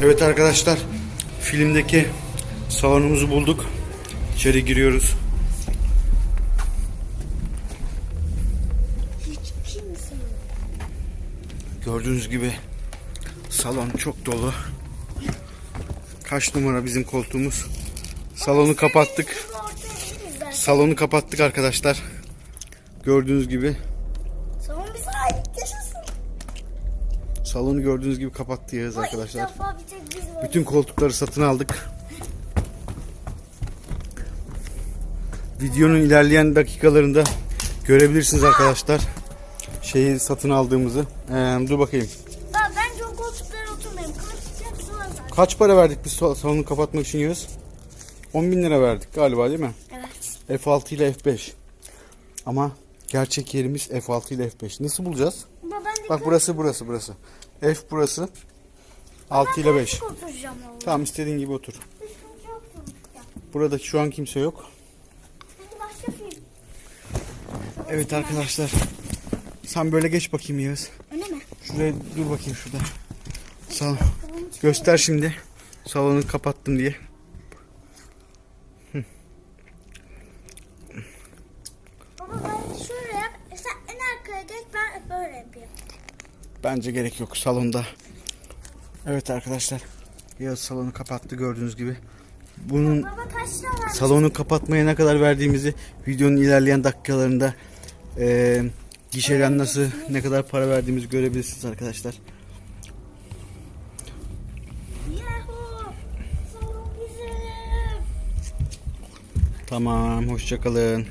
Evet arkadaşlar filmdeki salonumuzu bulduk. İçeri giriyoruz. Gördüğünüz gibi salon çok dolu. Kaç numara bizim koltuğumuz? Salonu kapattık. Salonu kapattık arkadaşlar. Gördüğünüz gibi salonu gördüğünüz gibi kapattı Yağız arkadaşlar. Bütün koltukları satın aldık. Videonun ilerleyen dakikalarında görebilirsiniz arkadaşlar. Şeyi satın aldığımızı. Ee, dur bakayım. Bak bence o koltuklara oturmayayım. Kaç para verdik biz sal- salonu kapatmak için Yağız? 10 bin lira verdik galiba değil mi? Evet. F6 ile F5. Ama gerçek yerimiz F6 ile F5. Nasıl bulacağız? Ben Bak burası burası burası. F burası. 6 ile 5. Çok oturacağım oğlum. Tamam istediğin gibi otur. Burada şu an kimse yok. Evet arkadaşlar. Sen böyle geç bakayım Yağız. Öyle mi? Şuraya dur bakayım şurada. Sağ Göster şimdi. Salonu kapattım diye. Baba ben yap. e Sen en arkaya geç ben böyle yapayım. Bence gerek yok salonda. Evet arkadaşlar. Yağız salonu kapattı gördüğünüz gibi. Bunun Baba salonu kapatmaya ne kadar verdiğimizi videonun ilerleyen dakikalarında eee gişeden nasıl ne kadar para verdiğimizi görebilirsiniz arkadaşlar. Tamam hoşçakalın.